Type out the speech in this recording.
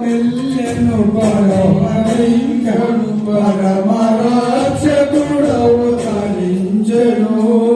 మెల్లెను పరమరింగను పరమరాచకుడవు తరించెను.